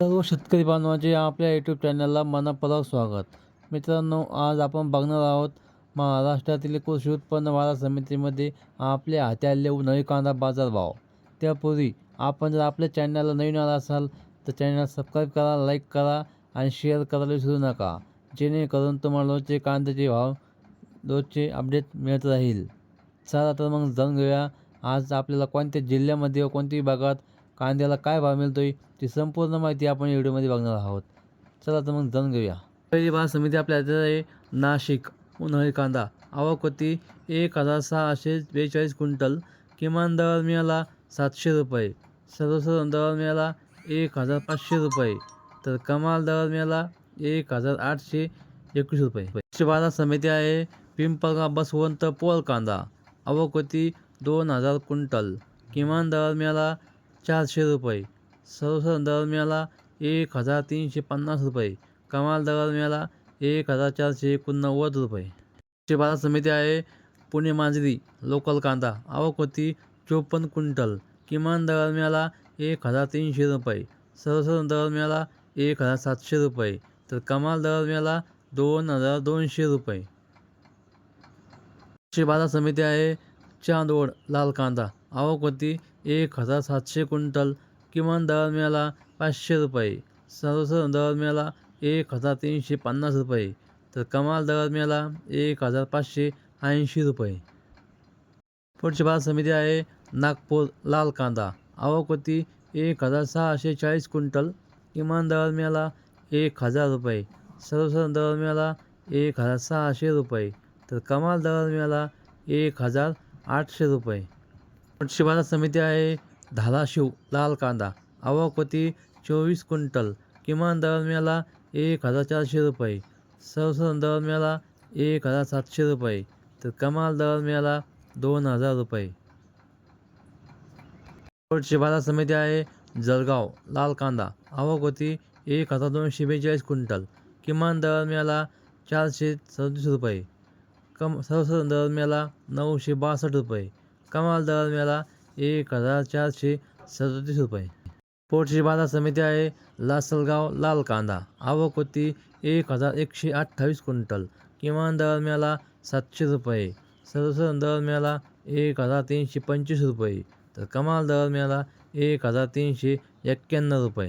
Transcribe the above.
सर्व शेतकरी बांधवांचे आपल्या यूट्यूब चॅनलला मनापूर्वक स्वागत. मित्रांनो आज आपण बघणार आहोत महाराष्ट्रातील कृषी उत्पन्न बाजार समितीमध्ये आपल्या हाती आलेले नवी कांदा बाजारभाव. त्यापूर्वी आपण जर आपल्या चॅनलला नवीन आला असाल तर चॅनल सबस्क्राईब करा लाईक करा आणि शेअर करायला विसरू नका. जेणेकरून तुम्हाला रोजचे कांद्याचे भाव रोजचे अपडेट मिळत राहील. चला तर मग जाणून घेऊया आज आपल्याला कोणत्या जिल्ह्यामध्ये व कोणत्या भागात कांद्याला काय भाव मिळतोय ती संपूर्ण माहिती आपण व्हिडिओमध्ये बघणार आहोत. चला तर मग जाणून घेऊया. पहिली बाजार समिती आपल्या आहे नाशिक उन्हाळी कांदा. आवक होती एक हजार सहाशे बेचाळीस क्विंटल. किमान दर मिळाला सातशे रुपये. सर्वसाधारण दर मिळाला एक हजार पाचशे रुपये. तर कमाल दर मिळाला एक हजार आठशे एकवीस रुपये. कृषी बाजार समिती आहे पिंपळगाव बसवंत पोल कांदा. आवक होती दोन हजार क्विंटल. किमान दर मिळाला चारशे रुपये. सर्वसाधारण दर मिळाला एक हजार तीनशे पन्नास रुपये. कमाल दर मिळाला एक हजार चारशे एकोणनव्वद रुपये. एकशे बारा समिती आहे पुणे मांजरी लोकल कांदा आवक होती चोपन्न क्विंटल. किमान दर मिळाला एक हजार तीनशे रुपये. सरसर दर मिळाला एक हजार सातशे रुपये. तर कमाल दर मिळाला दोन हजार दोनशे रुपये. एकशे बारा समिती आहे चांदवड लाल कांदा. आवक होती एक हजार सातशे क्विंटल किमान दर मिळाला पाचशे रुपये. सर्वसाधारण दर मिळाला एक हजार तीनशे पन्नास रुपये. तर कमाल दर मिळाला एक हजार पाचशे ऐंशी रुपये. पुढची बाजार समिती आहे नागपूर लाल कांदा. आवक होती एक हजार सहाशे चाळीस क्विंटल किमान दर मिळाला एक हजार रुपये. सर्वसाधारण दर मिळाला एक हजार सहाशे रुपये. तर कमाल दर मिळाला एक हजार आठशे रुपये. पुढची बाजार समिती आहे धाराशिव लाल कांदा. आवक होती चोवीस क्विंटल. किमान दर मिळाला एक हजार चारशे रुपये. सर्वसाधारण दर मिळाला एक हजार सातशे रुपये. तर कमाल दर मिळाला दोन हजार रुपये. पुढची बाजार समिती आहे जळगाव लाल कांदा. आवक होती एक हजार दोनशे बेचाळीस क्विंटल. किमान दर मिळाला चारशे सदतीस रुपये. कम सर्वसाधारण दर मिळाला नऊशे बासष्ट रुपये. कमाल दर मिळाला एक हजार चारशे सदतीस रुपये. पोटशी बाजार समिती आहे लासलगाव लाल कांदा आवक होती एक हजार एकशे अठ्ठावीस क्विंटल. किमान दर मिळाला सातशे रुपये. सर्वसाधारण दर मिळाला एक हजार तीनशे पंचवीस रुपये. तर कमाल दर मिळाला एक हजार तीनशे एक्क्याण्णव रुपये.